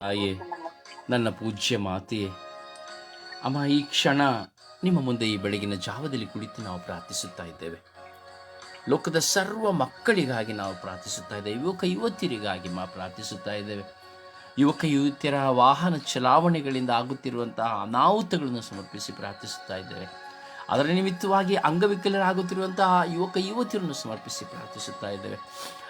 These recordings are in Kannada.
ತಾಯೇ, ನನ್ನ ಪೂಜ್ಯ ಮಾತೆಯೇ, ಅಮ್ಮ, ಈ ಕ್ಷಣ ನಿಮ್ಮ ಮುಂದೆ ಈ ಬೆಳಗಿನ ಜಾವದಲ್ಲಿ ಕುಳಿತು ನಾವು ಪ್ರಾರ್ಥಿಸುತ್ತಾ ಇದ್ದೇವೆ. ಲೋಕದ ಸರ್ವ ಮಕ್ಕಳಿಗಾಗಿ ನಾವು ಪ್ರಾರ್ಥಿಸುತ್ತಾ ಇದ್ದೇವೆ. ಯುವಕ ಯುವತಿಯರಿಗಾಗಿ ಮಾ ಪ್ರಾರ್ಥಿಸುತ್ತಾ ಇದ್ದೇವೆ. ಯುವಕ ಯುವತಿಯರ ವಾಹನ ಚಲಾವಣೆಗಳಿಂದ ಆಗುತ್ತಿರುವಂತಹ ಅನಾಹುತಗಳನ್ನು ಸಮರ್ಪಿಸಿ ಪ್ರಾರ್ಥಿಸುತ್ತಾ ಇದ್ದೇವೆ. ಅದರ ನಿಮಿತ್ತವಾಗಿ ಅಂಗವಿಕಲರಾಗುತ್ತಿರುವಂತಹ ಯುವಕ ಯುವತಿಯರನ್ನು ಸಮರ್ಪಿಸಿ ಪ್ರಾರ್ಥಿಸುತ್ತಾ ಇದ್ದೇವೆ.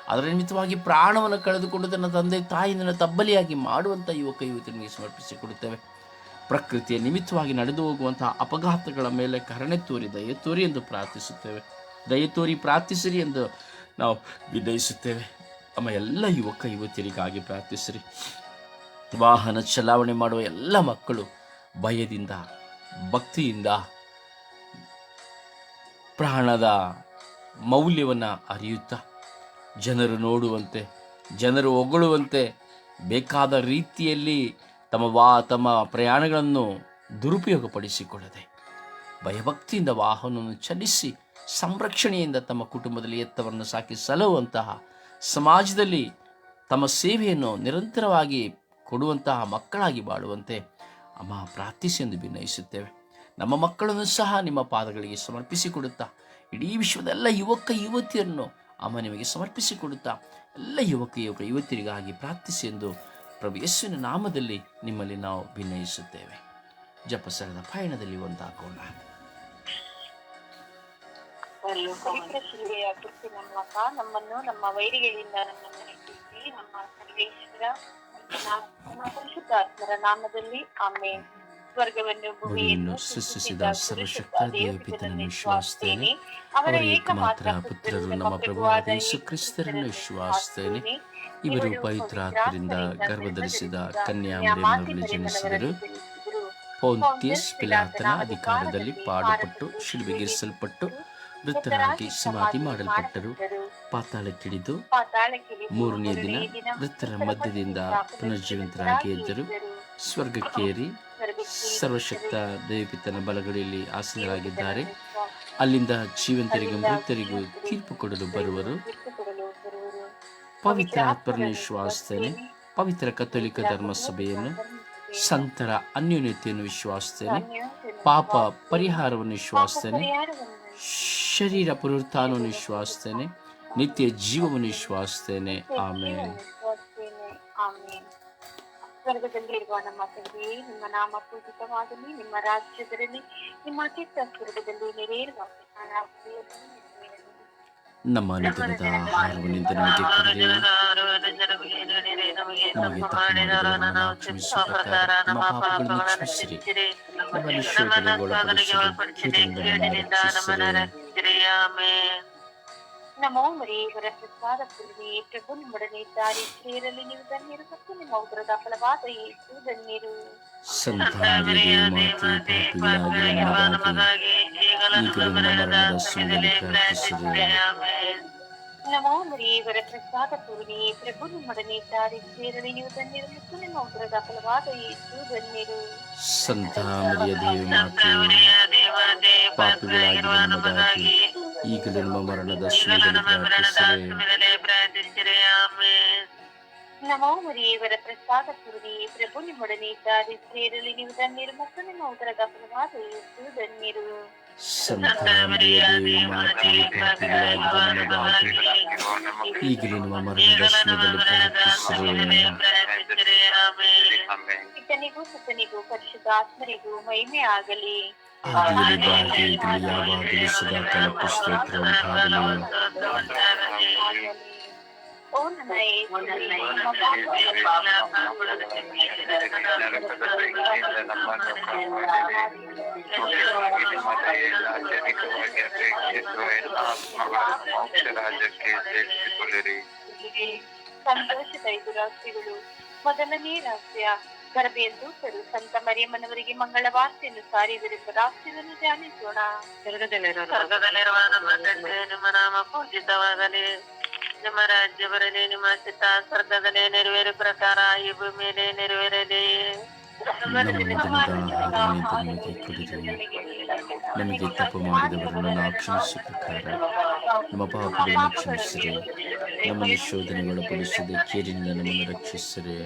ಅದರ ನಿಮಿತ್ತವಾಗಿ ಪ್ರಾಣವನ್ನು ಕಳೆದುಕೊಂಡು ತನ್ನ ತಂದೆ ತಾಯಿಯನ್ನು ತಬ್ಬಲಿಯಾಗಿ ಮಾಡುವಂಥ ಯುವಕ ಯುವತಿಯರಿಗೆ ಸಮರ್ಪಿಸಿಕೊಡುತ್ತೇವೆ ಪ್ರಕೃತಿಯ ನಿಮಿತ್ತವಾಗಿ ನಡೆದು ಹೋಗುವಂತಹ ಅಪಘಾತಗಳ ಮೇಲೆ ಕರುಣೆ ತೋರಿ, ದಯ ತೋರಿ ಎಂದು ಪ್ರಾರ್ಥಿಸುತ್ತೇವೆ. ದಯ ತೋರಿ ಪ್ರಾರ್ಥಿಸಿರಿ ಎಂದು ನಾವು ವಿನಯಿಸುತ್ತೇವೆ. ನಮ್ಮ ಎಲ್ಲ ಯುವಕ ಯುವತಿಯರಿಗಾಗಿ ಪ್ರಾರ್ಥಿಸಿರಿ. ವಾಹನ ಚಲಾವಣೆ ಮಾಡುವ ಎಲ್ಲ ಮಕ್ಕಳು ಭಯದಿಂದ, ಭಕ್ತಿಯಿಂದ ಪ್ರಾಣದ ಮೌಲ್ಯವನ್ನು ಅರಿಯುತ್ತಾ ಜನರು ನೋಡುವಂತೆ, ಜನರು ಹೊಗಳುವಂತೆ ಬೇಕಾದ ರೀತಿಯಲ್ಲಿ ತಮ್ಮ ವಾ, ತಮ್ಮ ಪ್ರಯಾಣಗಳನ್ನು ದುರುಪಯೋಗಪಡಿಸಿಕೊಳ್ಳದೆ, ಭಯಭಕ್ತಿಯಿಂದ ವಾಹನವನ್ನು ಚಲಿಸಿ ಸಂರಕ್ಷಣೆಯಿಂದ ತಮ್ಮ ಕುಟುಂಬದಲ್ಲಿ ಎತ್ತವನ್ನು ಸಾಕಿ ಸಲುವಂತಹ ಸಮಾಜದಲ್ಲಿ ತಮ್ಮ ಸೇವೆಯನ್ನು ನಿರಂತರವಾಗಿ ಕೊಡುವಂತಹ ಮಕ್ಕಳಾಗಿ ಬಾಳುವಂತೆ ಅಮ್ಮ ಪ್ರಾರ್ಥಿಸಿ ಎಂದು ಭಿನ್ನಯಿಸುತ್ತೇವೆ ನಮ್ಮ ಮಕ್ಕಳನ್ನು ಸಹ ನಿಮ್ಮ ಪಾದಗಳಿಗೆ ಸಮರ್ಪಿಸಿಕೊಡುತ್ತಾ ಇಡೀ ವಿಶ್ವದ ಎಲ್ಲ ಯುವಕ, ಯುವತಿಯರನ್ನು ಅಮ್ಮ ನಿಮಗೆ ಸಮರ್ಪಿಸಿಕೊಡುತ್ತಾ ಎಲ್ಲ ಯುವಕ ಯುವಕ ಯುವತಿಯರಿಗಾಗಿ ಪ್ರಾರ್ಥಿಸಿ ಎಂದು ಪ್ರಭು ಯೇಸುವಿನ ನಾಮದಲ್ಲಿ ನಿಮ್ಮಲ್ಲಿ ನಾವು ಭಿನ್ನಯಿಸುತ್ತೇವೆ ಜಪಸರದ ಪಯಣದಲ್ಲಿ ಒಂದಾಗೋಣ. ನಮ್ಮನ್ನು ನಮ್ಮ ವೈರಿಗಳಿಂದ ನಮ್ಮ ಸರ್ವೇಶ್ವರ ನಾಮದಲ್ಲಿ ಆಮೇಲೆ ಭೂಮಿಯನ್ನು ಸೃಷ್ಟಿಸಿದ ಸರ್ವಶಕ್ತ ದೇವಪಿತನನ್ನು ವಿಶ್ವಾಸ್ತೇನೆ ಅವರ ಏಕಮಾತ್ರ ಪುತ್ರರು ನಮ್ಮ ಪ್ರಭುವಾದ ಯೇಸು ಕ್ರಿಸ್ತರನ್ನು ವಿಶ್ವಾಸ್ತೇನೆ ಇವರು ಪವಿತ್ರಾತ್ಮರಿಂದ ಗರ್ಭಧರಿಸಿದ ಕನ್ಯಾಮರಿಯನ್ನು ಜನಿಸಿದರು. ಪೌಂತಿಯಸ್ ಪಿಲಾತನ ಅಧಿಕಾರದಲ್ಲಿ ಪಾಡುಪಟ್ಟು ಶಿಲುಬೆಗಿರಿಸಲ್ಪಟ್ಟು ಮೃತರಾಗಿ ಸಮಾಧಿ ಮಾಡಲ್ಪಟ್ಟರು. ಪಾತಾಳಕ್ಕಿಳಿದು ಮೂರನೇ ದಿನ ವೃತ್ತರ ಮಧ್ಯದಿಂದ ಪುನರ್ಜೀವಂತರಾಗಿ ಎದ್ದರು. ಸ್ವರ್ಗಕ್ಕೇರಿ ಸರ್ವಶಕ್ತ ದೇವಿಪಿತನ ಬಲಗಡೆಯಲ್ಲಿ ಆಸೀನರಾಗಿದ್ದಾರೆ. ಅಲ್ಲಿಂದ ಜೀವಂತರಿಗೂ, ಮೃತರಿಗೂ ತೀರ್ಪು ಕೊಡಲು ಬರುವರು. ಪವಿತ್ರ ಆತ್ಮರನ್ನು ಪವಿತ್ರ ಕಥೋಲಿಕ ಧರ್ಮಸಭೆಯನ್ನು, ಸಂತರ ಅನ್ಯೋನ್ಯತೆಯನ್ನು ವಿಶ್ವಾಸಿಸ್ತೇನೆ, ಪಾಪ ಪರಿಹಾರವನ್ನು ವಿಶ್ವಾಸಿಸ್ತೇನೆ, ಶರೀರ ಪುನರುತ್ಥಾನವನ್ನು ವಿಶ್ವಾಸಿಸ್ತೇನೆ, ನಿತ್ಯ ಜೀವವನ್ನು ವಿಶ್ವಾಸಿಸ್ತೇನೆ. ಆಮೇಲೆ ಸ್ವರ್ಗದಲ್ಲಿರುವ ನಮ್ಮ ತಂದೆಯೇ ನಿಮ್ಮ ನಾಮ ಪೂಜಿತವಾಗಲಿ ನಿಮ್ಮ ರಾಜ್ಯದಲ್ಲಿ ನಿಮ್ಮ ಚಿತ್ತ ಸ್ವರ್ಗದಲ್ಲಿ ನೆರವೇರುವ ನಮ್ಮ ಅನುದಿನದ ಆಹಾರವನ್ನಿಂದ ನಮಗೆ ಕೊಡಿರಿ ನಮಗೆ ತಪ್ಪು ಮಾಡಿದವರನ್ನು ನಾವು ಕ್ಷಮಿಸುವ ಪ್ರಕಾರ ನಮ್ಮ ಪಾಪಗಳನ್ನು ಕ್ಷಮಿಸಿರಿ ನಮ್ಮನ್ನು ಶೋಧನೆಗೆ ಒಳಪಡಿಸಿರಿ ಕೀಡಿನಿಂದ ನಮ್ಮನ್ನು ರಕ್ಷಿಸಿರಿ ಆಮೆನ್. ನಮೋ ಮರಿಯವರ ಪ್ರಸಾದ ಪುಲ್ವಿ ಪ್ರಭು ನಿಮ್ಮೊಡನೆ ಇದ್ದಾರೆ ಸ್ತ್ರೀಯರಲ್ಲಿ ನೀವು ಧನ್ಯರು ಉದರದ ಫಲವಾದ ಯೇಸು ಧನ್ಯರು ನಮೋ ಮರಿಯವರ ಪ್ರಸಾದ ಪೂರ್ಣಿ ಪ್ರಭು ನಿಮ್ಮೊಡನೆ ಇದ್ದಾರೆ ಸ್ತ್ರೀಯರಲ್ಲಿ ನೀವು ಧನ್ಯರು ನಿಮ್ಮ ಉದರದ ಫಲವಾದ ಯೇಸು ಧನ್ಯರು ಪಾಪಿಗಳಾಗಿರುವ ನಮಗಾಗಿ ಈಗಲೂ ನಮ್ಮ ಮರಣದ ಸಮಯದಲ್ಲಿ ಪ್ರಾರ್ಥಿಸಿರಿ ನಮೋ ಮರಿಯವರ ಪ್ರಸಾದ ಪೂರ್ಣಿ ಪ್ರಭು ನಿಮ್ಮೊಡನೆ ಇದ್ದಾರೆ ಸ್ತ್ರೀಯರಲ್ಲಿ ನೀವು ಧನ್ಯರು ಮತ್ತು ನಿಮ್ಮ ಉದರದ ಫಲವಾದ ಯೇಸು ಧನ್ಯರು ಈಗಲೂ ನಮ್ಮ ಮರಣದ ಸಮಯದಲ್ಲಿ ಇತನಿಗೂ ಸುತನಿಗೂ ಪರಿಶುದ್ಧಾತ್ಮರಿಗೂ ಮಹಿಮೆ ಆಗಲಿ. ಬಾಗಿ ಯಾವಾಗಲೂ ಸದಾ ರಾಜ್ಯಕ್ಕೆ ಸೇರಿಸಿಕೊಳ್ಳಿರಿ ಸಂತೋಷದ ಐದು ರಾಷ್ಟ್ರಗಳು ಮೊದಲನೇ ರಾಷ್ಟ್ರ ಗರ್ಭೆಯಂದೂತರು ಸಂತ ಮರಿಯಮ್ಮನವರಿಗೆ ಮಂಗಳ ವಾರ್ತೆಯನ್ನು ಸಾರಿದರೆಂಬ ರಾಷ್ಟ್ರವನ್ನು ಧ್ಯಾನಿಸೋಣ ಸ್ವರ್ಗದಲ್ಲಿರುವ ನಿಮ್ಮ ನಾಮ ಪೂಜಿತವಾಗಲಿ ನಿಮ್ಮ ರಾಜ್ಯ ಬರಲಿ ನಿಮ್ಮ ಚಿತ್ತ ಸ್ವರ್ಗದಲ್ಲಿ ನೆರವೇರು ಪ್ರಕಾರ ಈ ಭೂಮಿಯಲ್ಲಿ ನೆರವೇರಲಿ. ನಮಗೆ ತಪ್ಪು ಮಾಡಿದವರನ್ನು ಪ್ರಕಾರ ನಮ್ಮ ಪಾಪಗಳನ್ನು ಕ್ಷಮಿಸಿರಿ ನಮ್ಮ ಶೋಧನೆಗಳು ಪಡಿಸಿದ ಕೇರಿನಿಂದ ನಮ್ಮನ್ನು ರಕ್ಷಿಸಿರಿ.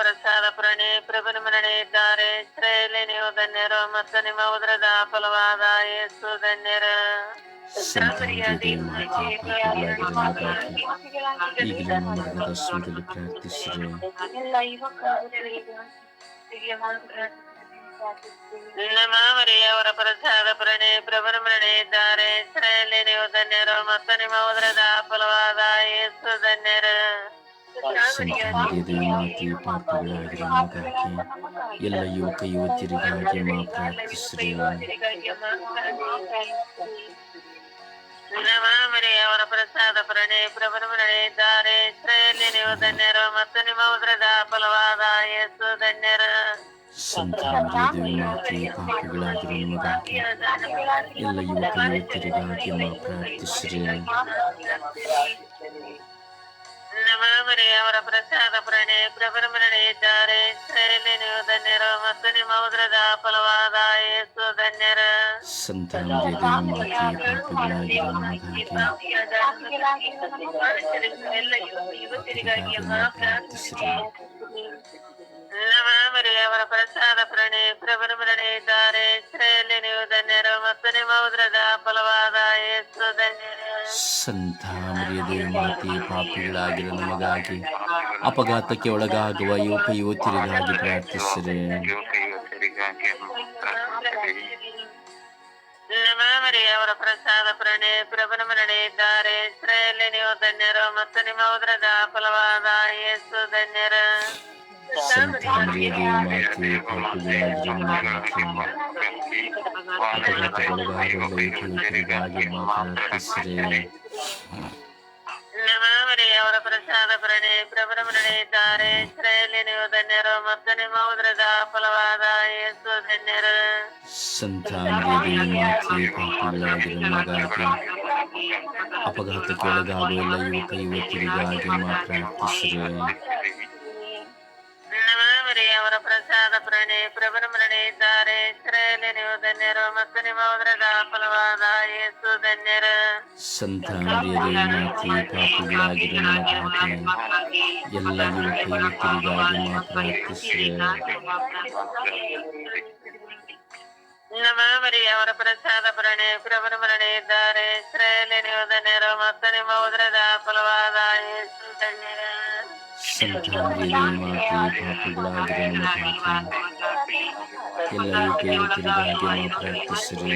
ಪ್ರಸಾದ ಪ್ರಣಿ ಪ್ರಭು ಮರಣೆ ಇದ್ದಾರೆ. ಶ್ರೇಯಲ್ಲಿ ನೀವು ಧನ್ಯರು ಮತ್ತು ನಿಮ್ಮ ಉದರದ ಫಲವಾದ ಯೇಸು ಧನ್ಯರ. ಸಂತಾನದ ಮಾತೆ ಪಾಪಿಗಳಾಗಿರುವ ನಮಗಾಗಿ ಈಗಲೂ ನಮ್ಮ ಮರಣದ ಸಮಯದಲ್ಲಿ ಪ್ರಾರ್ಥಿಸಿರಿ ಎಲ್ಲ ಯುವಕರು ನಮ್ಮ ಮರಿಯವರ ಪ್ರಸಾದ ಪ್ರಣಿ ಪ್ರಭುನ ಮರಣೆ ಇದ್ದಾರೆ ಇಸ್ರಾಯೇಲಿ ನೀವು ಧನ್ಯರು ಮತ್ತು ನಿಮ್ಮ ಉದರದ ಫಲವಾದ ಯೇಸು ಧನ್ಯರ ಸಂತಾನದ ಮಾತೆ ಪಾಪಿಗಳಾಗಿರುವ ನಮಗಾಗಿ ಎಲ್ಲ ಯುವಕ ಯುವತಿಯರಿಗಾಗಿ ಮಾ ಪ್ರಾರ್ಥಿಸಿರಿ ನಮ್ಮ ಮರಿಯವರ ಪ್ರಸಾದ ಪ್ರಣಿ ಪ್ರಭುನ ಮರಣೆ ಇದ್ದಾರೆ ಇಸ್ರಾಯೇಲಿ ನೀವು ಧನ್ಯರು ಮತ್ತು ನಿಮ್ಮ ಉದರದ ಫಲವಾದ ಯೇಸು ಧನ್ಯರ ಸಂತಾನದ ಮಾತೆ ಪಾಪಿಗಳಾಗಿರುವ ನಮಗಾಗಿ ಎಲ್ಲ ಯುವಕ ಯುವತಿಯರಿಗಾಗಿ ಮಾ ಪ್ರಾರ್ಥಿಸಿರಿ ನಮ್ಮ ಮರಿಯವರ ಪ್ರಸಾದ ಪ್ರಣಿ ಪ್ರಭುನ ಮರಣೆ ಇದ್ದಾರೆ ಇಸ್ರಾಯೇಲಿ ನೀವು ಧನ್ಯರು ಮತ್ತು ನಿಮ್ಮ ಉದರದ ಫಲವಾದ ಯೇಸು ಧನ್ಯರ ಸಂತಾನದ ಮಾತೆ ಪಾಪಿಗಳಾಗಿರುವ ನಮಗಾಗಿ ಎಲ್ಲ ಯುವಕರಿಗಾಗಿ ಮಾ ಪ್ರಾರ್ಥಿಸಿರಿ ನಮ್ಮ ಮರಿಯವರ ಪ್ರಸಾದ ಪ್ರಣಿ ಪ್ರಭರು ಮರಣಿದ್ದಾರೆ ಶ್ರೇಯಲ್ಲಿ ನೀವು ಧನ್ಯರು ಮತ್ತು ನಿಮ್ಮ ಉದ್ರದ ಫಲವಾದ ಯೇಸು ಸಂತ ಸಂತಾನದ ಮಾತೆ ಪಾಪಿಗಳಾಗಿರ ನಮಗಾಗಿ ಅಪಘಾತಕ್ಕೆ ಒಳಗಾಗುವ ಯುವಕ ಯುವತಿಯರಿಗಾಗಿ ಪ್ರಾರ್ಥಿಸಿರಿ. ಯುವಕ ಯುವತಿಯರಿಗಾಗಿ ಪ್ರಾರ್ಥಿಸಿರಿ ನಮ್ಮ ಮರಿಯವರ ಪ್ರಸಾದ ಪ್ರಣಿ ಪ್ರಭುನ ಮರಣಿದ್ದಾರೆ ಶ್ರೇಯಲ್ಲಿ ನೀವು ಧನ್ಯರು ಮತ್ತು ನಿಮ್ಮ ಉದರದ ಫಲವಾದ ಯೇಸು ಧನ್ಯರ. ಸಂತಾನದ ಮಾತೆ ಪಾಪಿಗಳಾಗಿರುವ ನಮಗಾಗಿ ಅಪಘಾತಕ್ಕೊಳಗಾಗುವ ಯುವಕ ಯುವತಿಯರಿಗಾಗಿ ಮಾ ಪ್ರಾರ್ಥಿಸಿರಿ ನಮ್ಮ ಮರಿಯವರ ಪ್ರಸಾದ ಪ್ರಣಿ ಪ್ರಭುನ ಮರಣೆ ಇದ್ದಾರೆ ಇಸ್ರಾಯೇಲಿ ನೀವು ಧನ್ಯರು ಮತ್ತು ನಿಮ್ಮ ಉದರದ ಫಲವಾದ ಯೇಸು ಧನ್ಯರ ಸಂತಾನದ ಮಾತೆ ಪಾಪಿಗಳಾಗಿರುವ ನಮಗಾಗಿ ಅಪಘಾತಕ್ಕೆ ಒಳಗಾಗುವ ಎಲ್ಲ ಯುವಕ ಯುವತಿಯರಿಗಾಗಿ ಮಾ ಪ್ರಾರ್ಥಿಸಿರಿ ನಮ್ಮ ಮರಿಯವರ ಪ್ರಸಾದ ಪ್ರಣಿ ಪ್ರಭುನ ಮರಣೆ ಇದ್ದಾರೆ ಇಸ್ರಾಯೇಲಿ ನೀವು ಧನ್ಯರು ಮತ್ತು ನಿಮ್ಮ ಉದರದ ಫಲವಾದ ಯೇಸು ಧನ್ಯರ ಸಂತಾನದ ಮಾತೆ ಪಾಪಿಗಳಾಗಿರುವ ನಮಗಾಗಿ ಎಲ್ಲ ಯುವಕ ಯುವತಿಯರಿಗಾಗಿ ಮಾ ಪ್ರಾರ್ಥಿಸಿರಿ ನಮ್ಮ ಮರಿಯವರ ಪ್ರಸಾದ ಪ್ರಣಿ ಪ್ರಭುನ ಮರಣೆ ಇದ್ದಾರೆ ಇಸ್ರಾಯೇಲಿ ನೀವು ಧನ್ಯರು ಮತ್ತು ನಿಮ್ಮ ಉದರದ ಫಲವಾದ ಯೇಸು ಧನ್ಯರ ಸಂತಾನದ ಮಾತೆ ಪಾಪಿಗಳಾಗಿರುವ ನಮಗಾಗಿ ಎಲ್ಲ ಯುವಕ ಯುವತಿಯರಿಗಾಗಿ ಮಾ ಪ್ರಾರ್ಥಿಸಿರಿ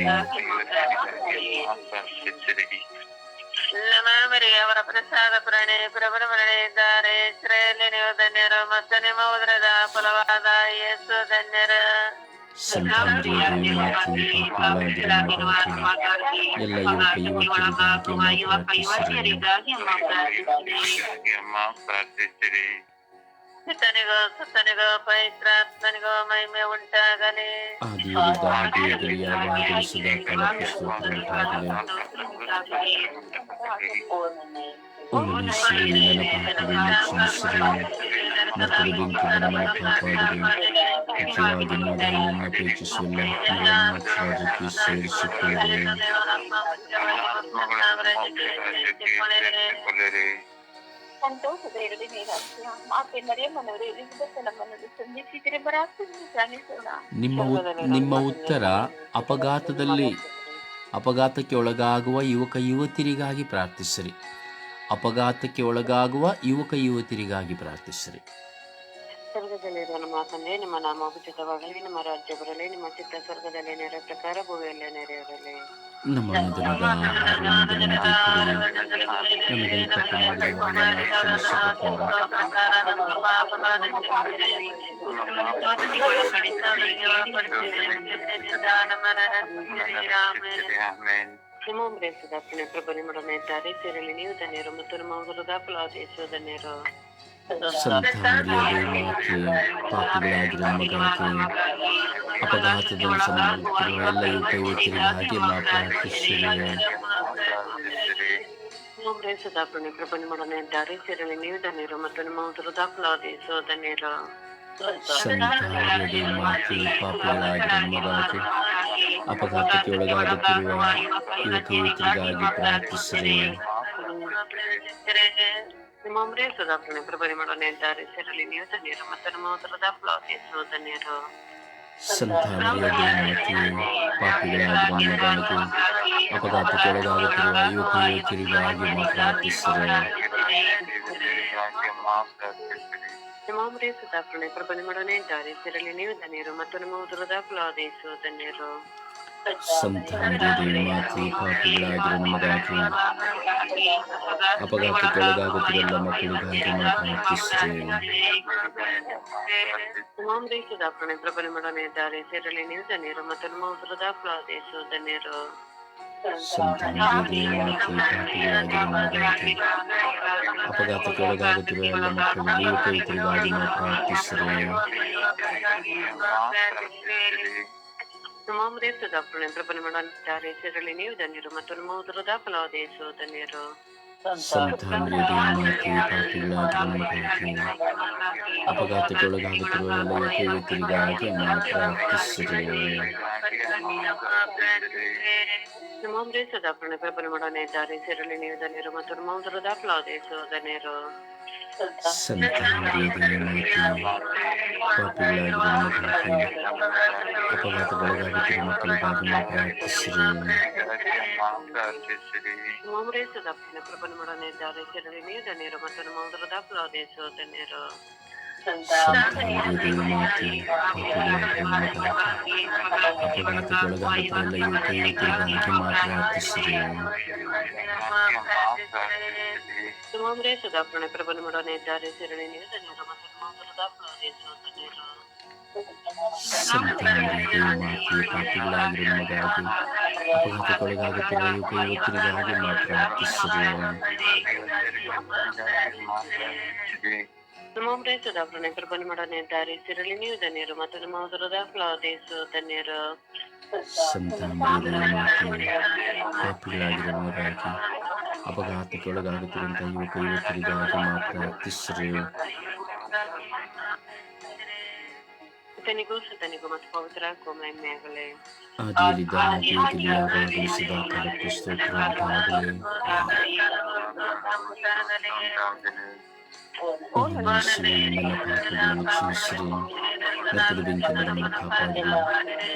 ಪ್ರಾರ್ಥಿಸಿರಿ ನಮ್ಮ ಮರಿಯವರ ಪ್ರಸಾದ ಪ್ರಣಿ ಪ್ರಭುನ ಮರಣೆ ಇದ್ದಾರೆ ಇಸ್ರಾಯೇಲಿ ನೀವು ಧನ್ಯರು ಮತ್ತು ನಿಮ್ಮ ಉದರದ ಫಲವಾದ ಯೇಸು ಧನ್ಯರ ಸಂತಾನದ ಮಾತೆ ಪಾಪಿಗಳಾಗಿರುವ ನಮಗಾಗಿ ಎಲ್ಲ ಯುವಕ ಯುವತಿಯರಿಗಾಗಿ ಮಾ ಪ್ರಾರ್ಥಿಸಿರಿ ಅಮ್ಮ ಪ್ರಾರ್ಥಿಸಿರಿ ಸುತ್ತನಿಗೋ ಸುತ್ತನಿಗೋ ಪವಿತ್ರಾತ್ಮನಿಗೋ ಮಹಿಮೆ ಉಂಟಾಗಲಿ ಆದಿಯಲ್ಲಿದ್ದ ನಿಮ್ಮ ನಿಮ್ಮ ಉತ್ತರ ಅಪಘಾತದಲ್ಲಿ ಅಪಘಾತಕ್ಕೆ ಒಳಗಾಗುವ ಯುವಕ ಯುವತಿರಿಗಾಗಿ ಪ್ರಾರ್ಥಿಸಿರಿ. ಅಪಘಾತಕ್ಕೆ ಒಳಗಾಗುವ ಯುವಕ ಯುವತಿಯರಿಗಾಗಿ ಪ್ರಾರ್ಥಿಸಿರಿ ಸ್ವರ್ಗದಲ್ಲಿರುವ ನಮ್ಮ ತಂದೆ ನಿಮ್ಮ ನಾಮ ಉಚಿತವಾಗಲಿ ನಿಮ್ಮ ರಾಜ್ಯ ಬರಲಿ ನಿಮ್ಮ ಚಿತ್ತ ಸ್ವರ್ಗದಲ್ಲಿ ನೆರೆ ಪ್ರಕಾರ ಭೂಮಿಯಲ್ಲಿ ನೆರೆಯಿರಲಿ ನಮ್ಮ ಅನುದಿನದ ಆಹಾರವನ್ನು ನಮಗೆ ಕೊಡಿರಿ ನಮಗೆ ತಪ್ಪು ಮಾಡಿದವರನ್ನು ಕ್ಷಮಿಸುವ ಪ್ರಕಾರ ಆಮೇನ್ ನಿಮ್ಮ ಪ್ರಭು ನಿಮ್ಮೊಡನೆ ಇದ್ದಾರೆ ಸೇರಲಿ ನೀವು ಧನ್ಯರು ಮತ್ತು ನಿಮ್ಮ ಉದರದ ಫಲಾದೇಶು ಧನ್ಯರು ಸಂತಾನದಲ್ಲಿ ಮಾತೆ ಪಾಪಿಗಳಾಗಿರುವ ನಮಗಾಗಿ ಅಪಘಾತದಲ್ಲಿ ಸಂಬಂಧಿಸಿರುವ ಎಲ್ಲ ಯುವಕ ಯುವತಿಯರಿಗಾಗಿ ಮಾ ಪ್ರಾರ್ಥಿಸಿರಿ ಪ್ರಾರ್ಥಿಸಿರಿ ಸದಾಪುಣಿ ಪ್ರಭು ನಿಮ್ಮೊಡನೆ ಇದ್ದಾರೆ ಸೇರಲಿ ನೀವು ಧನ್ಯರು ಮತ್ತು ನಿಮ್ಮ ಉದರದ ಫಲಾದೇಶು ಧನ್ಯರು ಸಂತಾನದಲ್ಲಿ ಮಾತೆ ಪಾಪಿಗಳಾಗಿರುವ ನಮಗಾಗಿ ಅಪಘಾತಕ್ಕೆ ಒಳಗಾಗುತ್ತಿರುವ ಯುವಕ ಯುವತಿಯರಿಗಾಗಿ ಪ್ರಾರ್ಥಿಸಿರಿ ನಿಮ್ಮ ಅಮರೇಶ್ವರ ಪ್ರಭುನಿಮಡನೆ ಧಾರಿಸಿರಲಿ ನೀವು ಧನ್ಯರು ಮತ್ತು ನಮ್ಮ ಉದರದ ಪ್ಲಾತಿಸು ಧನ್ಯರು ಸಂತಾನದ ದೇವತೆ ಪಾಪಿಗಳಾಗಿರುವ ನಮಗಾಗಿ ಅಪಘಾತಕ್ಕೊಳಗಾಗುತ್ತಿರುವ ಯುವಕ ಯುವತಿಯರಿಗಾಗಿ ಮಾತ್ರ ಪ್ರಾರ್ಥಿಸಿರಿ ನಿಮ್ಮ ಅಮರೇಶ್ವರ ಪ್ರಭುನಿಮಡನೆ ಧಾರಿಸಿರಲಿ ನೀವು ಧನ್ಯರು ಮತ್ತು ನಮ್ಮ ಉದರದ ಪ್ಲಾತಿಸು ಧನ್ಯರು ಸಂತಾನದ ದೇವಮಾತೆ ಪಾಪಿಗಳಾಗಿರುವ ನಮಗಾಗಿ ಅಪಘಾತಕ್ಕೊಳಗಾಗುತ್ತಿರುವ ಮಕ್ಕಳಿಗಾಗಿ ಮಾತ್ರ ಪ್ರಾರ್ಥಿಸಿರಿ ನಿಮ್ಮ ಅಮರೇಶ್ವರ ಪ್ರಭುನಿಮಡನೆ ಧಾರಿಸಿರಲಿ ನೀವು ಧನ್ಯರು ಮತ್ತು ನಮ್ಮ ಉದರದ ಪ್ಲಾತಿಸು ಧನ್ಯರು ಸಂತಾನದ ದೇವಮಾತೆ ಪಾಪಿಗಳಾಗಿರುವ ನಮಗಾಗಿ ಅಪಘಾತಕ್ಕೊಳಗಾಗುತ್ತಿರುವ ಎಲ್ಲ ಮಕ್ಕಳಿಗೆ ಯುವಕ ಯುವತಿಯರಿಗಾಗಿ ಮಾತ್ರ ಪ್ರಾರ್ಥಿಸಿರಿ ನಮ್ಮ ಅಮರೇಶ್ವರ ಪ್ರಭುನಿಮಡನೆ ಧಾರಿಸಿರಲಿ ನೀವು ಧನ್ಯರು ಮತ್ತು ನಮ್ಮ ಉದರದ ಪ್ಲಾತಿಸು ಧನ್ಯರು ಸಂತಾನದ ದೇವಮಾತೆ ಪಾಪಿಗಳಾಗಿರುವ ನಮಗಾಗಿ ಅಪಘಾತಕ್ಕೊಳಗಾಗುತ್ತಿರುವ ಎಲ್ಲ ಯುವಕ ಯುವತಿಯರಿಗಾಗಿ ಮಾತ್ರ ಪ್ರಾರ್ಥಿಸಿರಿ ನಮ್ಮ ಅಮರೇಶ್ವರ ಪ್ರಭುನಿಮಡನೆ ಧಾರಿಸಿರಲಿ ನೀವು ಧನ್ಯರು ಮತ್ತು ನಮ್ಮ ಉದರದ ಪ್ಲಾತಿಸು ಧನ್ಯರು ಸಂತಾನದ ದೇವಮಾತೆ ಪಾಪಿಗಳಾಗಿರುವ ನಮಗಾಗಿ ಅಪಘಾತಕ್ಕೊಳಗಾಗುತ್ತಿರುವ ಮಕ್ಕಳಿಗಾಗಿ ಮಾತ್ರ ಪ್ರಾರ್ಥಿಸಿರಿ ನಮ್ಮ ಅಮರೇಶ್ವರ ಪ್ರಭುನಿಮಡನೆ ಧಾರಿಸಿರಲಿ ನೀವು ಧನ್ಯರು ಮತ್ತು ನಮ್ಮ ಉದರದ ಪ್ಲಾತಿಸು ಧನ್ಯರು ಸಂತಾನದ ದೇವಮಾತೆ ಪಾಪಿಗಳಾಗಿರುವ ನಮಗಾಗಿ ಅಪಘಾತಕ್ಕೊಳಗಾಗುತ್ತಿರುವ ಎಲ್ಲ ಯುವಕ ಯುವತಿಯರಿಗಾಗಿ ಮಾತ್ರ ಪ್ರಾರ್ಥಿಸಿರಿ ನಮ್ಮ ಅಮರೇಶ್ವರ ಪ್ರಭುನಿಮಡನೆ ಧಾರಿಸಿರಲಿ ನೀವು ಧನ್ಯರು ಮತ್ತು ನಮ್ಮ ಉದರದ ಪ್ಲಾತಿಸು ಧನ್ಯರು ಸಂತಾನದ ದೇವಮಾತೆ ಪಾಪಿಗಳಾಗಿರುವ ನಮಗಾಗಿ ಅಪಘಾತಕ್ಕೊಳಗಾಗುತ್ತಿರುವ ಯುವಕ ಯುವತಿಯರಿಗಾಗಿ ಮಾತ್ರ ಪ್ರಾರ್ಥಿಸಿರಿ ನಮ್ಮ ಅಮರೇಶ್ವರ ಪ್ರಭುನಿಮಡನೆ ಧಾರಿಸಿರಲಿ ನೀವು ಧನ್ಯರು ಮತ್ತು ನಮ್ಮ ಉದರದ ಪ್ಲಾತಿಸು ಧನ್ಯರು ಸಂತಾನದ ದೇವಮಾತೆ ಪಾಪಿಗಳಾಗಿರುವ ನಮಗಾಗಿ ಅಪಘಾತಕ್ಕೊಳಗಾಗುತ್ತಿರುವಂತಹ ಯುವಕ ಯುವತಿಯರಿಗಾಗಿ ಮಾತ್ರ ಪ್ರಾರ್ಥಿಸಿರಿ ಸುತನಿಗೂ ಸುತನಿಗೂ ಮತ್ತು ಪವಿತ್ರ ಕೋಮೈಮೆಯಾಗಲಿ ಆದಿಯಲ್ಲಿದ್ದ ಜೀವಿತದಲ್ಲಿ ಸದಾ ಕಾಲಕ್ಕೂ ಸ್ತೋತ್ರ ಉಂಟಾಗಲಿ.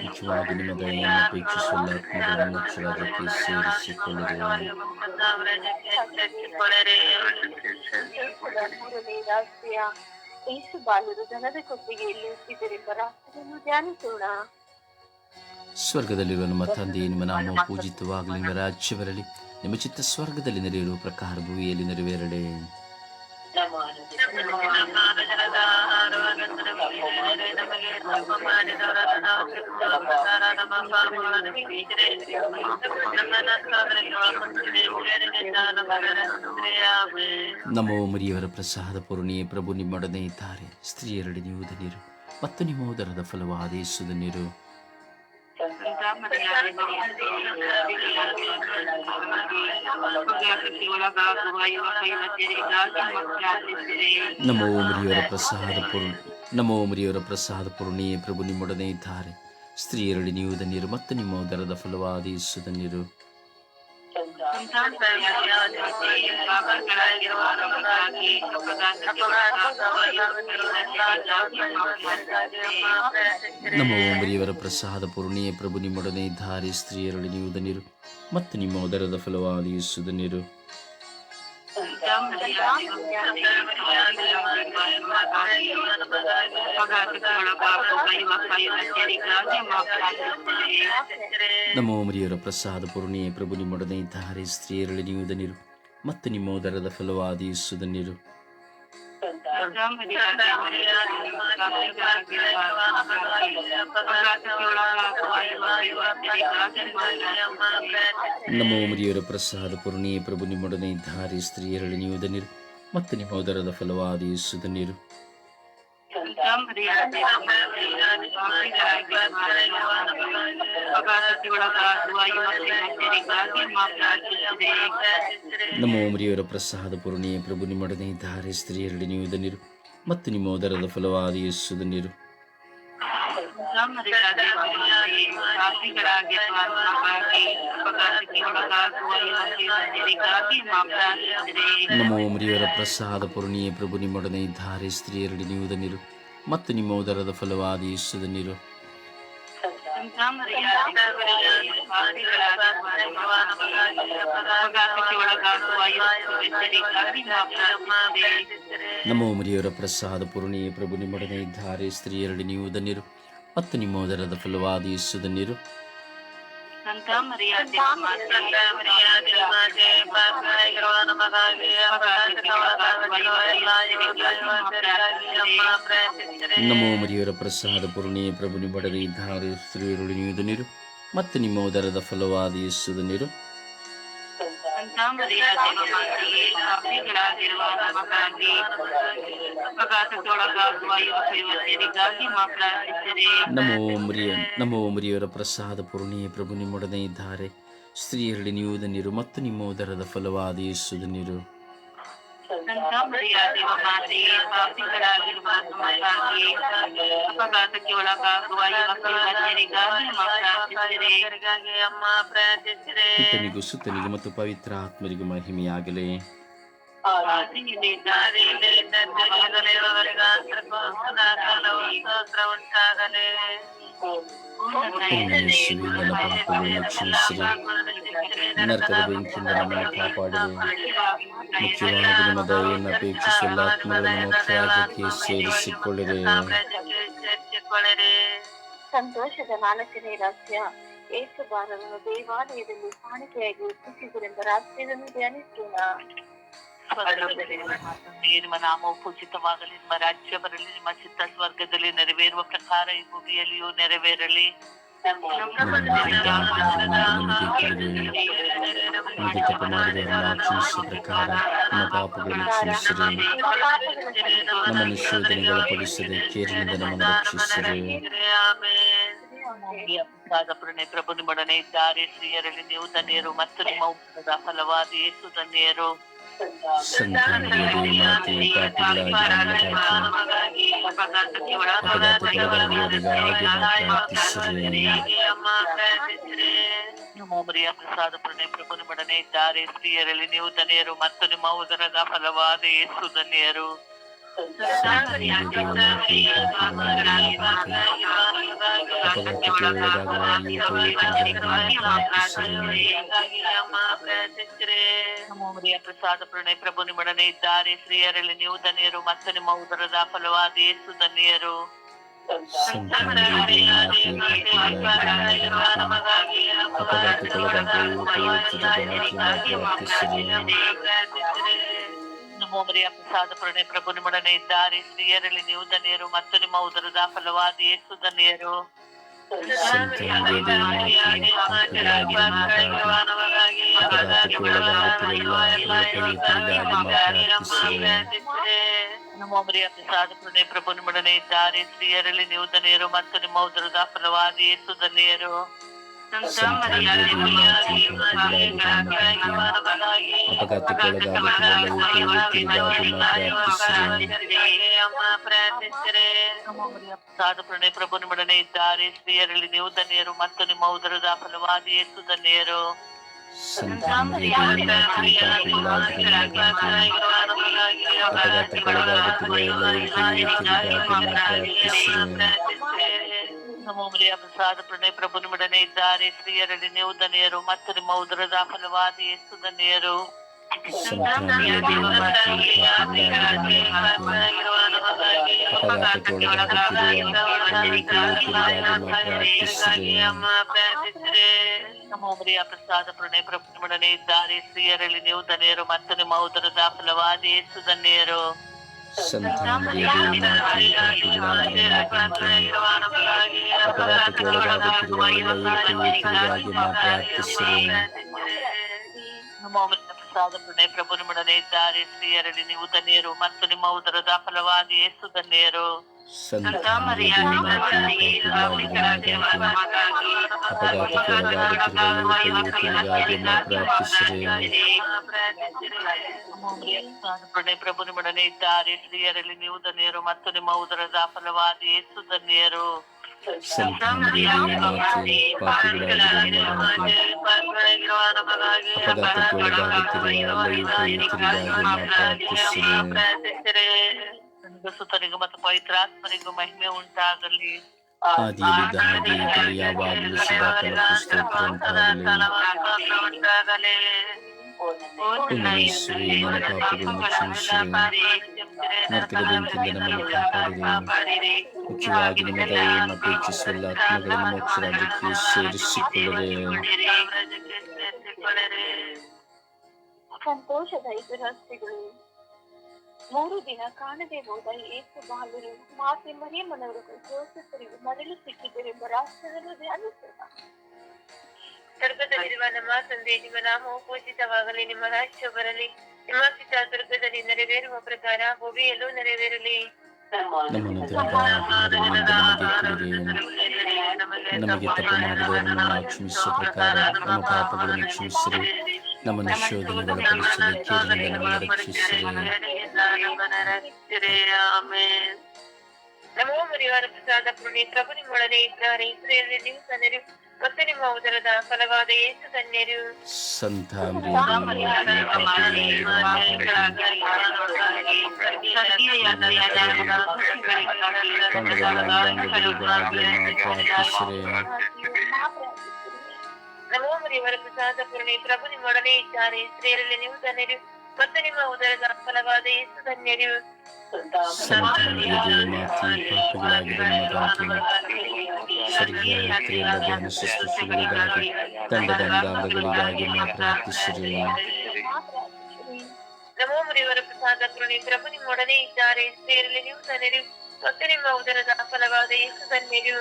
ನಿಜವಾಗಿ ನಿಮ್ಮ ದಯೆಯನ್ನು ಸ್ವರ್ಗದಲ್ಲಿರುವ ನಮ್ಮ ನಿಮ್ಮ ನಾಮ ಪೂಜಿತವಾಗಲಿ. ನಿಮ್ಮ ರಾಜ್ಯ ಬರಲಿ ನಿಮ್ಮ ಚಿತ್ತ ಸ್ವರ್ಗದಲ್ಲಿ ನೆರೆಯಿರುವ ಪ್ರಕಾರ ಭೂಮಿಯಲ್ಲಿ ನೆರವೇರಲಿ. ನಮೋ ಮರಿಯವರ ಪ್ರಸಾದ ಪೂರ್ಣಿಯೇ ಪ್ರಭು ನಿಮ್ಮೊಡನೆ ಇದ್ದಾರೆ. ಸ್ತ್ರೀಯರಡಿ ನೀವು ಧನ್ಯರು ಮತ್ತು ನಿಮ್ಮ ಉದರದ ಫಲವಾದ ನಮೋ ಮರಿಯವರ ಪ್ರಸಾದ ಪೂರ್ಣ ನಮೋ ಮರಿಯವರ ಪ್ರಸಾದ ಪೂರ್ಣಿಯೇ ಪ್ರಭು ನಿಮ್ಮೊಡನೆ ಇದ್ದಾರೆ. ಸ್ತ್ರೀಯರಲ್ಲಿ ನೀವು ಧನ್ಯರು ಮತ್ತು ನಿಮ್ಮ ಉದರದ ಫಲವಾದ ಧನ್ಯರು. ನಮೋ ಓಮರಿಯವರ ಪ್ರಸಾದ ಪೂರ್ಣಿಯ ಪ್ರಭು ನಿಮ್ಮೊಡನೆ ಧಾರಿ ಸ್ತ್ರೀಯರಡಿ ನೀವು ಧನ್ಯರು ಮತ್ತು ನಿಮ್ಮ ಉದರದ ಫಲವಾದ ಯೇಸು ಧನ್ಯರು ನಮೋ ಮರಿಯವರ ಪ್ರಸಾದ ಪೂರ್ಣಿಯೇ ಪ್ರಭು ನಿಮ್ಮೊಡನೆ ಇದ್ದಾರೆ ಸ್ತ್ರೀಯರಲ್ಲಿ ನೀವು ಧನ್ಯರು ಮತ್ತು ನಿಮ್ಮ ಉದರದ ಫಲವಾದ ಧನ್ಯರು ನಮೋ ಮರಿಯವರ ಪ್ರಸಾದ ಪೂರ್ಣಿ ಪ್ರಭು ನಿಮ್ಮೊಡನೆ ಧಾರಿ ಸ್ತ್ರೀಯರಳಿ ನೀವು ಧನ್ಯರು. ಮತ್ತು ನಿಮ್ಮ ಉದರದ ಫಲವಾದ ಯೇಸು ಧನ್ಯರು ನಮೋ ಮರಿಯವರ ಪ್ರಸಾದ ಪೂರ್ಣಿಯೇ ಪ್ರಭು ನಿಮ್ಮೊಡನೆ ಇದ್ದಾರೆ ಸ್ತ್ರೀಯರಡಿ ನೀವು ಇದನ್ನಿರು. ಮತ್ತು ನಿಮ್ಮ ಉದರದ ಫಲವಾದ ಯೇಸು ಧನ್ಯರು ಪಾಪಿಗಳಾಗಿರುವ ಮರಿಯವರ ಪ್ರಸಾದ ಪೂರ್ಣಿಯೇ ಪ್ರಭು ನಿಮ್ಮೊಡನೆ ಇದ್ದಾರೆ ಸ್ತ್ರೀಯರಡಿ ನೀವು ಮತ್ತು ನಿಮ್ಮ ಉದರದ ಫಲವಾದ ಯೇಸುದ ನಮೋ ಮರಿಯರ ಪ್ರಸಾದ ಪೂರ್ಣಿಯೇ ಪ್ರಭು ನಿಮ್ಮೊಡನೆ ಇದ್ದಾರೆ ಸ್ತ್ರೀಯರಡಿ ನೀವು ಧನ್ಯರು ಮತ್ತು ನಿಮ್ಮ ಉದರದ ಫಲವಾದ ಯೇಸುದ ನೀರು ಸಂತ ನಮಗಾಗಿ ನಮೋ ಮರಿಯವರ ಪ್ರಸಾದ ಪೂರ್ಣಿ ಪ್ರಭುನಿ ನಿಮ್ಮೊಡನೆ ಇದ್ದಾರೆ ಸ್ತ್ರೀಯರಡಿ ನೀರು ಮತ್ತು ನಿಮ್ಮ ಉದರದ ಫಲವಾದ ಯೇಸುದ ನೀರು ಪಾಪಿಗಳಾಗಿರುವ ನಮಗಾಗಿ ನಮೋ ಮರಿಯ ನಮೋ ಮರಿಯವರ ಪ್ರಸಾದ ಪೂರ್ಣಿಯೇ ಪ್ರಭು ನಿಮ್ಮೊಡನೆ ಇದ್ದಾರೆ. ಸ್ತ್ರೀಯರಲ್ಲಿ ನೀವು ಧನ್ಯರು ಮತ್ತು ನಿಮ್ಮೋದರದ ಫಲವಾದ ನೀರು ಸಂತ ಮರ್ಯಾದೆ ಮಾತೆಯೇ ಪಾಪಿಗಳಾಗಿರುವ ನಮಗಾಗಿ ಅಪಘಾತಕ್ಕೆ ಒಳಗಾಗುವ ಮಾ ಪ್ರಾರ್ಥಿಸಿದರೆ. ಅಮ್ಮ ಸುತ್ತನಿಗೂ ಮತ್ತು ಪವಿತ್ರ ಆತ್ಮರಿಗೂ ಮಹಿಮೆಯಾಗಲಿ. ಸೇರಿಸಿಕೊಳ್ಳಿರಿ ಸಂತೋಷದ ನಾಲ್ಕನೇ ರಹಸ್ಯ. ಏಸು ಬಾರನ್ನು ದೇವಾಲಯದಲ್ಲಿ ಕಾಣಿಕೆಯಾಗಿ ಉತ್ಪಿಸಿದರೆಂಬ ರಾಜ್ಯದಲ್ಲಿ ಧ್ಯಾನಿಸೋಣ. ನಿಮ್ಮ ನಾಮವು ಪೂಜಿತವಾಗಲಿ, ನಿಮ್ಮ ರಾಜ್ಯ ಬರಲಿ, ನಿಮ್ಮ ಚಿತ್ತ ಸ್ವರ್ಗದಲ್ಲಿ ನೆರವೇರುವ ಪ್ರಕಾರ ಈ ಭೂಮಿಯಲ್ಲಿಯೂ ನೆರವೇರಲಿ. ಪ್ರಣಯ ಪ್ರಭು ನಿಮ್ಮೊಡನೆ ಇದ್ದಾರೆ. ಸ್ತ್ರೀಯರಲ್ಲಿ ನೀವು ಧನ್ಯರು ಮತ್ತು ನಿಮ್ಮ ಫಲವಾದ ಏಸು ಧನ್ಯರು. ಪ್ರಸಾದ ಪ್ರಣಯ ಪ್ರಭು ನಿಮ್ಮೊಡನೆ ಇದ್ದಾರೆ. ಸ್ತ್ರೀಯರಲ್ಲಿ ನೀವು ಧನ್ಯರು ಮತ್ತು ನಿಮ್ಮ ಉದರದ ಫಲವಾದ ಯೇಸು ಧನ್ಯರು ಸಂತಾನಗಳಿಗೆ ಮಾತೆಯು ಪಾಪಿಗಳಾಗಿ ಅಪಘಾತಕ್ಕೆ ಒಳಗಾಗುವ ಯುವಕರಿಗಾಗಿ ಪ್ರಾರ್ಥಿಸಿರಿ ನಮೋ ಮರಿಯ ಪ್ರಸಾದ ಪ್ರಣಯ ಪ್ರಭು ನಿಮ್ಮೊಡನೆ ಇದ್ದಾರೆ ಸ್ತ್ರೀಯರಲ್ಲಿ ನೀವು ಧನ್ಯರು ಮತ್ತು ನಿಮ್ಮ ಉದರದ ಫಲವಾದ ಯೇಸು ಧನ್ಯರು ಸಂತಾನಗಳಿಗೆ ಮಾತೆಯು ಪಾಪಿಗಳಾಗಿ ಅಪಘಾತಕ್ಕೊಳಗಾಗುವ ಯುವಕರಿಗಾಗಿ ಪ್ರಾರ್ಥಿಸಿರಿ ನಮೋ ಮರಿಯ ಪ್ರಸಾದ ಪ್ರಣಯ ಪ್ರಭು ನಿಮ್ಮೊಡನೆ ಇದ್ದಾರೆ. ಸ್ತ್ರೀಯರಲ್ಲಿ ನೀವು ಧನ್ಯರು ಮತ್ತು ನಿಮ್ಮ ಉದರದ ಫಲವಾದ ಯೇಸು ಧನ್ಯರು. ಸಂತಾನಗಳಿಗೆ ಮಾತೆಯು ಪಾಪಿಗಳಾಗಿ ಅಪಘಾತಕ್ಕೊಳಗಾಗುತ್ತಿರುವ ನಮೋ ಮರಿಯ ಪ್ರಸಾದ ಪ್ರಣಯ ಪ್ರಭು ನಿಮ್ಮೊಡನೆ ಇದ್ದಾರೆ. ಸ್ತ್ರೀಯರಲ್ಲಿ ನೀವು ಧನ್ಯರು ಮತ್ತು ನಿಮ್ಮ ಉದರದ ಫಲವಾದ ಯೇಸು ಧನ್ಯರು. ಪ್ರಸಾದ ಪ್ರಣಯ ಪ್ರಭು ನಿಮ್ಮೊಡನೆ ಇದ್ದಾರೆ ಸ್ತ್ರೀಯರಲ್ಲಿ ನೀವು ಧನ್ಯರು ಮತ್ತು ನಿಮ್ಮ ಉದರದ ಫಲವಾದ ಎಷ್ಟು ಧನ್ಯರು ಅಪಘಾತಕ್ಕೊಳಗಾಗುತ್ತಿರುವ ಯುವಕರಿಗಾಗಿ ಅಪಸಾದ ಪ್ರಣಯ ಪ್ರಭು ಇದ್ದಾರೆ. ಸ್ತ್ರೀಯರಲ್ಲಿ ನೀವು ಧನ್ಯರು ಮತ್ತು ನಿಮ್ಮ ಉದರದ ಫಲವಾದ ಯೇಸು ಧನ್ಯರು. ಸಂತಾನಗಳಿಗೆ ಮಾತೆಯು ಪಾಪಿಗಳಾಗಿ ಅಪಘಾತಕ್ಕೊಳಗಾಗುತ್ತಿರುವ ಎಲ್ಲ ಯುವಕರಿಗಾಗಿ ಪ್ರಾರ್ಥಿಸಿರಿ ನಮೋ ಮರಿಯ ಪ್ರಸಾದ ಪ್ರಣಯ ಪ್ರಭು ಇದ್ದಾರೆ. ಸ್ತ್ರೀಯರಲ್ಲಿ ನೀವು ಧನ್ಯರು ಮತ್ತು ನಿಮ್ಮ ಉದರದ ಫಲವಾದ ಯೇಸು ನಿಮ್ಮೊಡನೆ ಇದ್ದಾರೆ ಸ್ತ್ರೀಯರಲ್ಲಿ ನೀವು ಧನ್ಯರು ಮತ್ತು ನಿಮ್ಮ ಉದರದ ಫಲವಾಗಿ ಯೇಸು ಧನ್ಯರು. ಸಂತಾನಗಳಿಗೆ ಮಾತೆಯು ಪಾಪಿಗಳಾಗಿ ಅಪಘಾತಕ್ಕೊಳಗಾಗುತ್ತಿರುವ ಯುವಕರಿಗಾಗಿ ಪ್ರಾರ್ಥಿಸಿರಿ ಪ್ರಣಯ ಪ್ರಭು ನಿಮ್ಮೊಡನೆ ಇದ್ದಾರೆ ಸ್ತ್ರೀಯರಲ್ಲಿ ನೀವು ಧನ್ಯರು ಮತ್ತು ನಿಮ್ಮ ಉದರದ ಫಲವಾದ ಯೇಸು ಧನ್ಯರು ಸಂತಾನದಲ್ಲಿ ಮಾತೆ ಪಾಪಿಗಳಾಗಿರುವ ನಮಗೆ ಅಪಘಾತಕ್ಕೆ ಒಳಗಾಗುತ್ತಿರುವ ಎಲ್ಲರಿಗೂ ತಿರುಗಾಗಿ ನಾವು ಪ್ರಾರ್ಥಿಸಿದೆ ಸುತನಿಗೂ ಮತ್ತು ಪವಿತ್ರಾತ್ಮನಿಗೂ ಮಹಿಮೆ ಉಂಟಾಗಲಿ ಆದಿಯಲ್ಲಿದ್ದ ಹಾಗೆ ಈಗಲೂ ಯಾವಾಗಲೂ ಸದಾಕಾಲ ಸ್ತೋತ್ರ ಉಂಟಾಗಲಿ ಪುಣ್ಯೇಶ್ವರಿ ನನ್ನ ಪಾಪಗಳನ್ನು ಕ್ಷಮಿಸಿರಿ ನರಕದ ಬೆಂಕಿಯಿಂದ ನಮ್ಮನ್ನು ಕಾಪಾಡಿರಿ ಮುಖ್ಯವಾಗಿ ನಿಮ್ಮ ದಯೆಯನ್ನು ಅಪೇಕ್ಷಿಸುವಲ್ಲ ಆತ್ಮಗಳನ್ನು ಮೋಕ್ಷ ರಾಜ್ಯಕ್ಕೆ ಸೇರಿಸಿಕೊಳ್ಳದೆ ಸಂತೋಷದ ಐದು ರಸ್ತೆಗಳು ಮೂರು ದಿನ ಕಾಣದೆ ಹೋದ ಏಸು ಬಾಲರು ಮಾತೆ ಮರಿಯಮ್ಮನವರಿಗೂ ಜೋಸೆಫರಿಗೂ ಮರಳಿ ಸಿಕ್ಕಿದ್ದರೆಂಬ ರಾಷ್ಟ್ರವನ್ನು ಧ್ಯಾನಿಸೋಣ ಸ್ವರ್ಗದಲ್ಲಿರುವ ನಮ್ಮ ತಂದೆ, ನಿಮ್ಮ ನಾಮವು ಪೂಜಿತವಾಗಲಿ, ನಿಮ್ಮ ರಾಜ್ಯ ಬರಲಿ, ನಿಮ್ಮ ಸ್ವರ್ಗದಲ್ಲಿ ನೆರವೇರುವ ಪ್ರಕಾರ ಭೂಮಿಯಲ್ಲೂ ನೆರವೇರಲಿ. ನಮ್ಮನ್ನು ದುರ್ಗಾರದಿಂದ ನಮಗೆ ಕೊಡಿರಿ ನಮಗೆ ತಪ್ಪು ಮಾಡಿದವರನ್ನು ನಾವು ಕ್ಷಮಿಸುವ ಪ್ರಕಾರ ನಮ್ಮ ಪಾಪಗಳನ್ನು ಕ್ಷಮಿಸಿರಿ ನಮ್ಮನ್ನು ಶೋಧನೆಗಳ ಪರಿಸರ ಕೇಳಿನಿಂದ ನಮಗೆ ರಕ್ಷಿಸಿರಿ ನಮೋ ಮರಿವಾರ ಪ್ರಸಾದ ಪುಣ್ಯ ಪ್ರಭು ನಿಮ್ಮೊಡನೆ ಇದ್ದಾರೆ ಇಸ್ರೇಲ್ ನೀವು ಧನ್ಯರು ಮತ್ತು ನಿಮ್ಮ ಉದರದ ಫಲವಾದ ಯೇಸು ಧನ್ಯರು ಸಂತ ನಮೋ ಮರಿಯವರ ಪ್ರಸಾದ ಪೂರ್ಣಿ ಪ್ರಭು ನಿಮ್ಮೊಡನೆ ಇದ್ದಾರೆ ಇಸ್ರೇಲಲ್ಲಿ ನೀವು ಧನ್ಯರು ಮತ್ತು ನಿಮ್ಮ ಉದರದ ಫಲವಾದ ಯೇಸು ಧನ್ಯರು ಸ್ವರ್ಗೀಯ ಕ್ರಿಯೆಯ ಧ್ಯಾನ ಶುಶ್ರೂಷೆಗಳಿಗಾಗಿ ತಂಡದ ಅಂಗಾಂಗಗಳಿಗಾಗಿ ನಾವು ಪ್ರಾರ್ಥಿಸಿರಿ ನಮೋ ಮರಿಯವರ ಪ್ರಸಾದ ಪೂರ್ಣಿ ಪ್ರಭು ನಿಮ್ಮೊಡನೆ ಇದ್ದಾರೆ ಇಸ್ರೇಲಲ್ಲಿ ನೀವು ಧನ್ಯರು ಮತ್ತು ನಿಮ್ಮ ಉದರದ ಫಲವಾದ ಯೇಸು ಧನ್ಯರು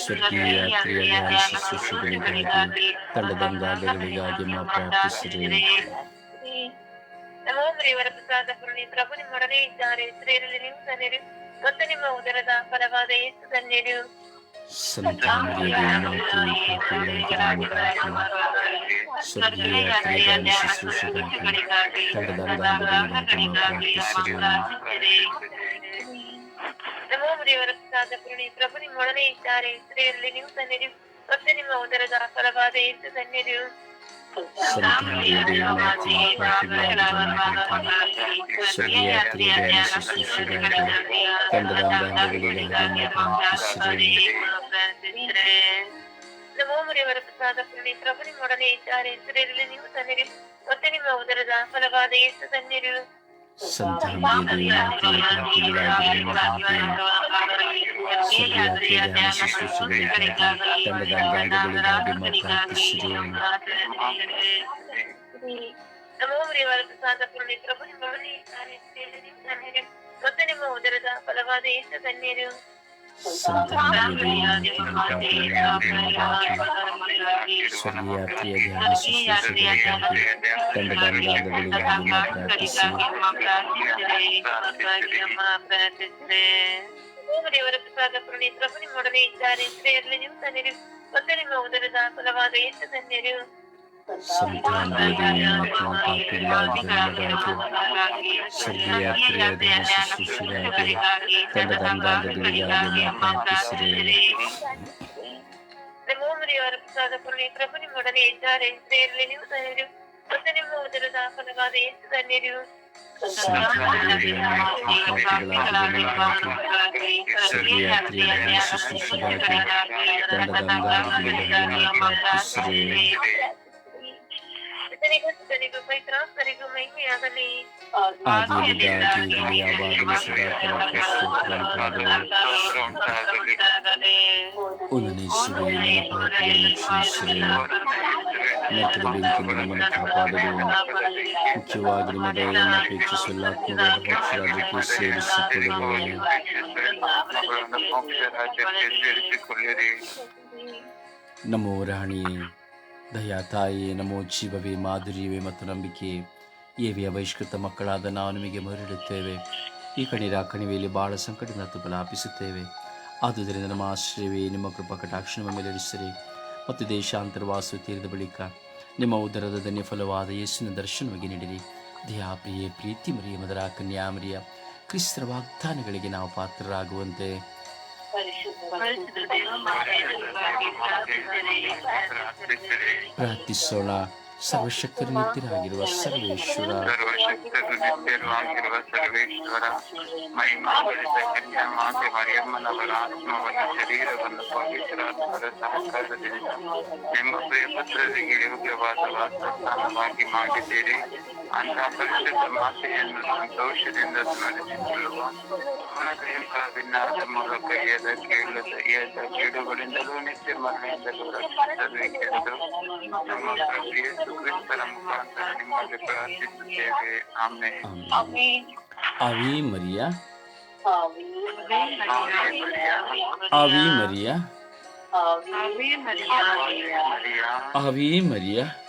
ಸ್ವರ್ಗೀಯ ಕ್ರಿಯೆಯ ಶುಶ್ರೂಷೆಗಳಿಗಾಗಿ ತಂಡದ ಅಂಗಾಂಗಗಳಿಗಾಗಿ ನಾವು ಪ್ರಾರ್ಥಿಸಿರಿ ನಮೋ ಮರಿಯವರ ಪ್ರಸಾದ ಪೂರ್ಣಿ. ಪ್ರಭು ನಿಮ್ಮೊಡನೆ ಇದ್ದಾರೆ. ಸ್ತ್ರೀಯರಲ್ಲಿ ನೀವು ಧನ್ಯರು ಮತ್ತು ನಿಮ್ಮ ಉದರದ ಫಲವಾದ ಯೇಸು ಧನ್ಯರು ನಮೋ ಮರಿಯವರ ಪ್ರಸಾದ ಪುರಣಿ. ಪ್ರಭು ನಿಮ್ಮೊಡನೆ ಇದ್ದಾರೆ. ಸ್ತ್ರೀಯರಲ್ಲಿ ನೀವು ಧನ್ಯರು ಮತ್ತು ನಿಮ್ಮ ಉದರದ ಫಲವಾದ ಯೇಸು ಧನ್ಯರು ಪ್ರಭು ನಿಮ್ಮೊಡನೆ ಇದ್ದಾರೆ ಇಸ್ರೇಲಲ್ಲಿ ನೀವು ಧನ್ಯರು ಮತ್ತು ನಿಮ್ಮ ಉದರದ ಫಲವಾದ ಯೇಸು ಧನ್ಯರು ತಂಡದ ಅಂಗಾಂಗಗಳಿಗಾಗಿ ನಾವು ಪ್ರಾರ್ಥಿಸಿರಿ ನಮೋ ಮರಿಯವರ ಪ್ರಸಾದ ಪೂರ್ಣಿ ಪ್ರಭು ನಿಮ್ಮೊಡನೆ ಇದ್ದಾರೆ ಇಸ್ರೇಲಲ್ಲಿ ನೀವು ಧನ್ಯರು ಮತ್ತು ನಿಮ್ಮ ಉದರದ ಫಲವಾದ ಯೇಸು ಧನ್ಯರು ಸ್ವರ್ಗೀಯ ಕ್ರಿಯೆ ಧ್ಯಾನ ಶುಶ್ರೂಷೆಗಳಿಗಾಗಿ ತಂಡದ ಅಂಗಾಂಗಗಳಿಗಾಗಿ ನಾವು ಪ್ರಾರ್ಥಿಸಿರಿ ದೇವರ ಪ್ರಸಾದ ಪೂರ್ಣಿ ಪ್ರಭು ನಿಮ್ಮೊಡನೆ ಇದ್ದಾರೆ ಇಸ್ರೇಲಲ್ಲಿ ನೀವು ಧನ್ಯರು ಮತ್ತು ನಿಮ್ಮ ಉದರದ ಫಲವಾದ ಯೇಸು ಧನ್ಯರು ಸಂತಾನದಲ್ಲಿ ನಮ್ಮ ಪಾಪಿಗಳಾಗಿ ಸ್ವರ್ಗೀಯ ಕ್ರಿಯೆ ಧ್ಯಾನ ಶುಶ್ರೂಷೆಗಾಗಿ ತಂಡದ ಅಂಗಾಂಗಗಳಿಗಾಗಿ ನಾವು ಪ್ರಾರ್ಥಿಸಿರಿ ನಮೋ ಮರಿಯವರ ಪ್ರಸಾದ ಪೂರ್ಣಿ ಪ್ರಭು ನಿಮ್ಮೊಡನೆ ಇದ್ದಾರೆ ಇಸ್ರೇಲಲ್ಲಿ ನೀವು ಧನ್ಯರು ಮತ್ತು ನಿಮ್ಮ ಉದರದ ಫಲವಾದ ಯೇಸು ಧನ್ಯರು സംതാന മാതാപില്ലാതിരുന്നതാകും ശ്രദ്ധയാത്രയെ അദ്ദേഹം ശുശ്രൂഷരാകെ തന്റെ തന്താന്റെ ദുരിതാകുന്ന പ്രാർത്ഥിച്ചിരുന്നു ശുശ്രൂഷരാകെ തന്റെ തന്താന്റെ ദുരിതാകുന്ന പ്രാർത്ഥിച്ചിരുന്നു ಮಹಿಮೆಯಾಗಲಿ ಆದಿಯಲ್ಲಿದ್ದ ಈಗಲೂ ಯಾವಾಗಲೂ ಸದಾಕಾಲ ಉನ್ನಯಿಸುವೆ ನನ್ನ ಪಾಪಗಳನ್ನು ಕ್ಷಮಿಸಿರಿ ನರಕದ ಬೆಂಕಿಯಿಂದ ನಮ್ಮನ್ನು ಕಾಪಾಡಿರಿ ಮುಖ್ಯವಾಗಿ ನಿಮ್ಮ ದಯೆಯನ್ನು ದಯಾ ತಾಯಿಯೇ ನಮೋ ಜೀವವೇ, ಮಾಧುರ್ಯವೇ ಮತ್ತು ನಂಬಿಕೆ ಏವಿಯ ಬಹಿಷ್ಕೃತ ಮಕ್ಕಳಾದ ನಾವು ನಿಮಗೆ ಮರಳಿಡುತ್ತೇವೆ. ಈ ಕಣಿರ ಕಣಿವೆಯಲ್ಲಿ ಬಹಳ ಸಂಕಟದಿಂದ ತುಪಲಾಪಿಸುತ್ತೇವೆ ಆದುದರಿಂದ ನಮ್ಮ ಆಶ್ರಯವೇ, ನಿಮ್ಮ ಕೃಪಾ ಕಟಾಕ್ಷ ಮೇಲೆ ಇರಿಸಿರಿ. ಮತ್ತು ದೇಶಾಂತರವಾಸು ತೀರಿದ ಬಳಿಕ ನಿಮ್ಮ ಉದರದ ಧನ್ಯ ಫಲವಾದ ಯೇಸುವಿನ ದರ್ಶನವಾಗಿ ನೀಡಿರಿ. ದಯಾಪ್ರಿಯೆ ಪ್ರೀತಿ ಮರಿಯ ಮದರ ಕನ್ಯಾಮರಿಯ ಕ್ರಿಸ್ತರ ವಾಗ್ದಾನಗಳಿಗೆ ನಾವು ಪಾತ್ರರಾಗುವಂತೆ. ಪ್ರಾರ್ಥಿಸೋಣ. ಸರ್ವಶಕ್ತರು ನಿತ್ಯರಾಗಿರುವ ಸರ್ವೇಶ್ವರ. ಸರ್ವಶಕ್ತರು ನಿತ್ಯರು ಸರ್ವೇಶ್ವರ ಮಾತೆ ಮರಿಯಮ್ಮನವರ ಆತ್ಮವನ್ನು ಶರೀರವನ್ನು ಪವಿತ್ರ ಸಹಕಾರದಿಂದ ನಿಮ್ಮ ಪ್ರಿಯ ಯೋಗ್ಯವಾದ ಮಾಡಿದ್ದೀರಿ. अवी मरिया। अवी मरिया। अवी मरिया। अवी मरिया।